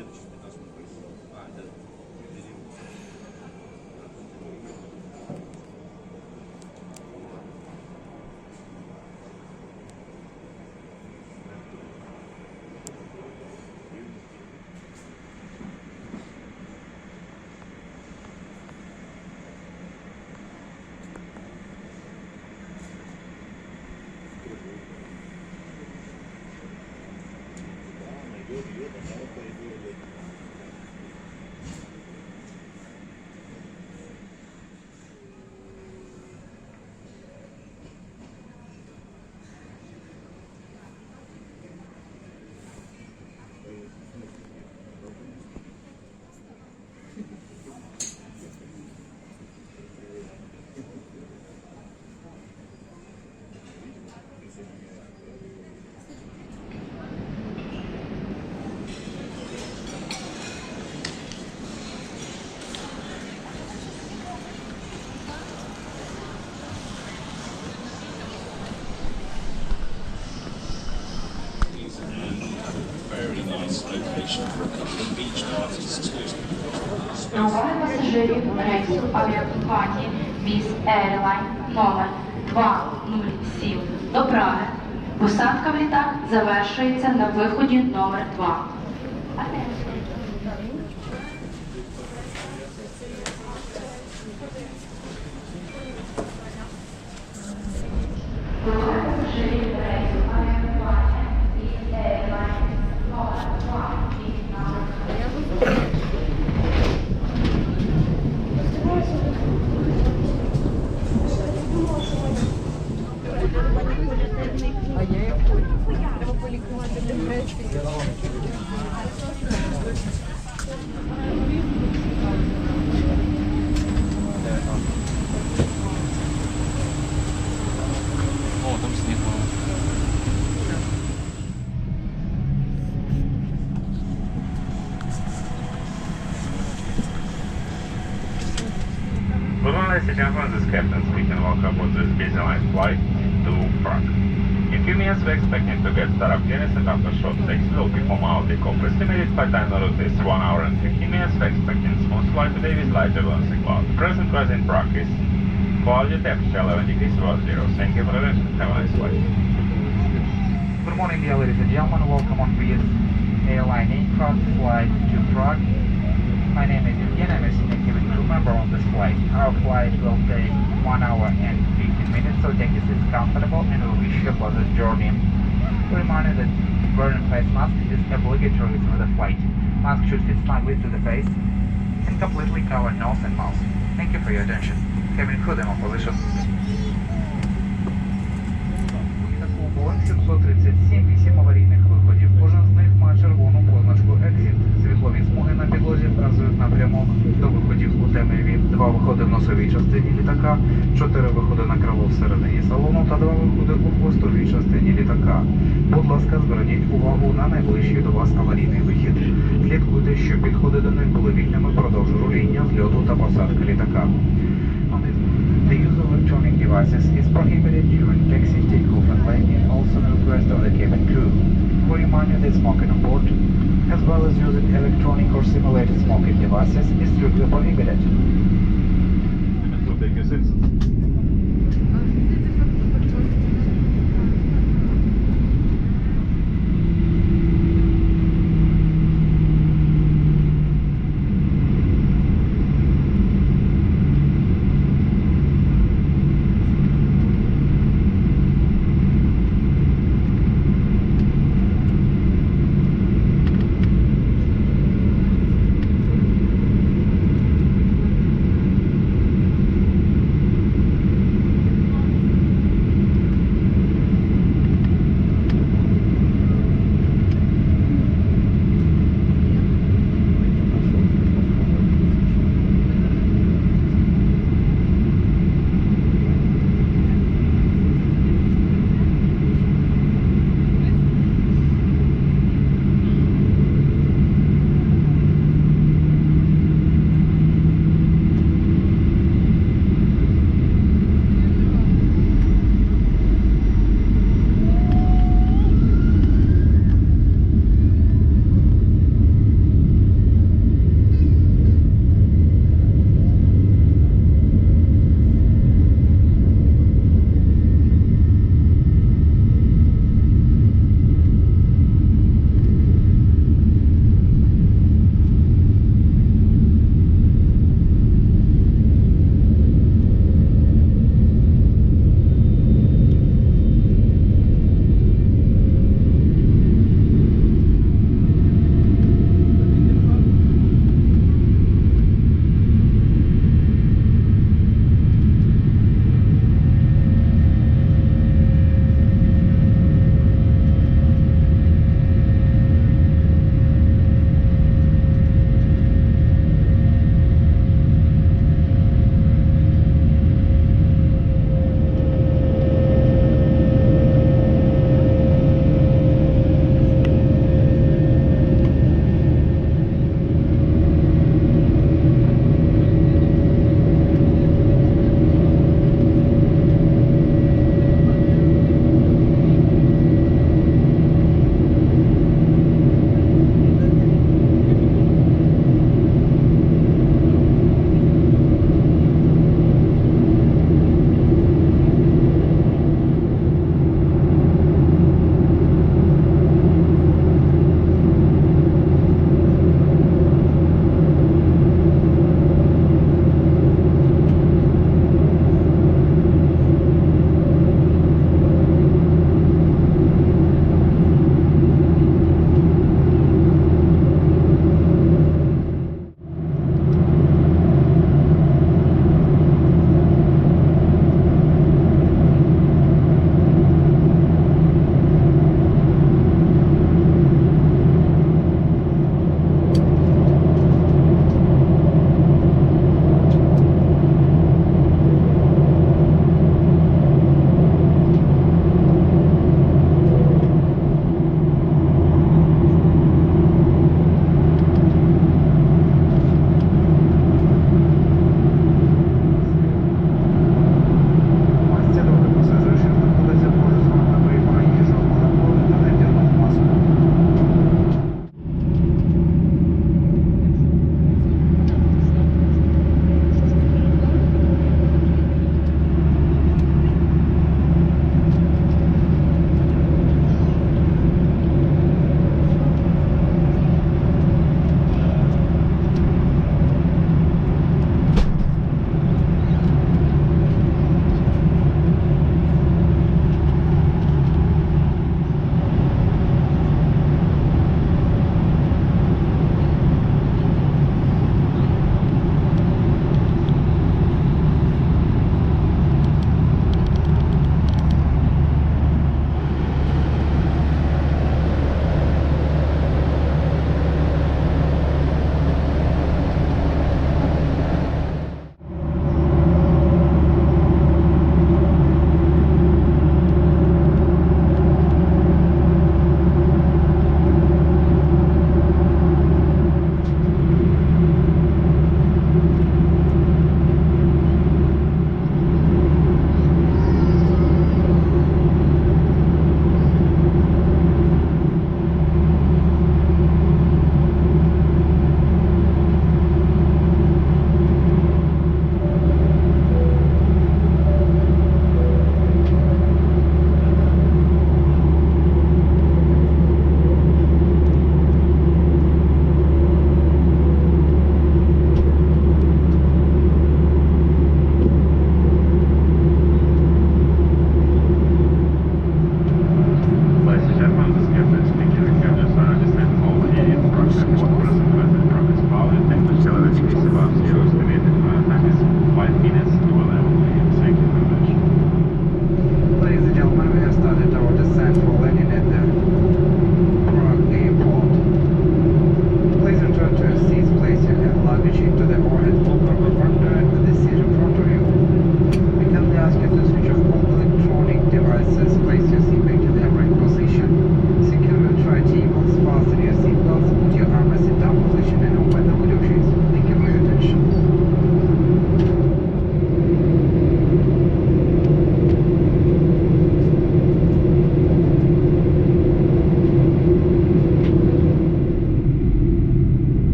do this. Увага пасажирів рейсу авіакомпанії Віз Airline номер 207 до Праги. Посадка в літак завершується на виході номер 2. О, там сніг. мало. Good morning, ladies and gentlemen. This is Captain speaking. Welcome aboard this busy line flight to Prague. Minutes, we're expecting to get Venice and after short takes will be takeoff. Estimated flight time on route is 1 hour and 15 minutes. We're expecting smooth flight today with light turbulence cloud. Present weather in is cloudy temperature 11 degrees above zero. Thank you for the attention. Have a nice flight. Good morning, dear ladies and gentlemen. Welcome on Wizz Airline aircraft flight to Prague. My name is Evgeny. I'm a remember on this flight, our flight will take 1 hour and 15 minutes, so take this is comfortable and will be sure for this journey. Reminder that wearing face mask is obligatory for the flight. Mask should fit snugly to the face and completely cover nose and mouth. Thank you for your attention. Cabin crew demo position. 737 Два виходи в носовій частині літака, чотири виходи на крило всередині салону та два виходи у хвостовій частині літака. Будь ласка, зверніть увагу на найближчий до вас аварійний вихід. Слідкуйте, щоб підходи до них були вільними продовж руління, зльоту та посадки літака. The use of electronic devices is prohibited during taxi takeoff and landing, also the request of the cabin crew. We remind you that smoking on as well as using electronic or simulated smoking devices is strictly prohibited. So take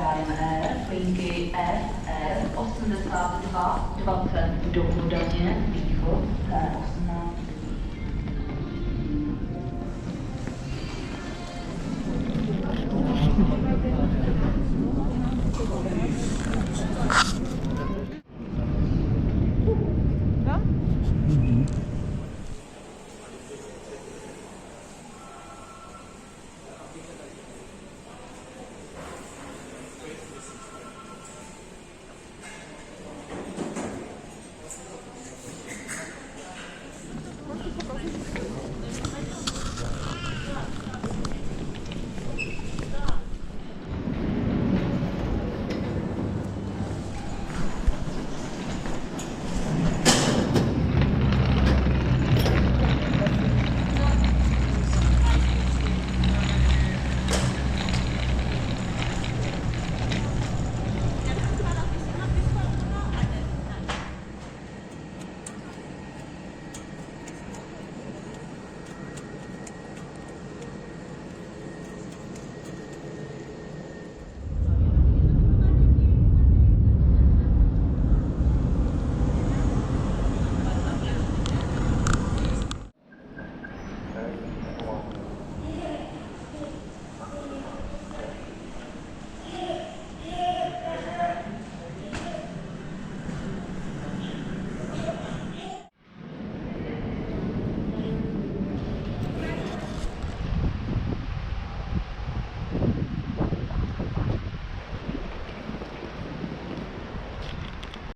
rájem R, linky SR 82 20 do Budaně, východ C8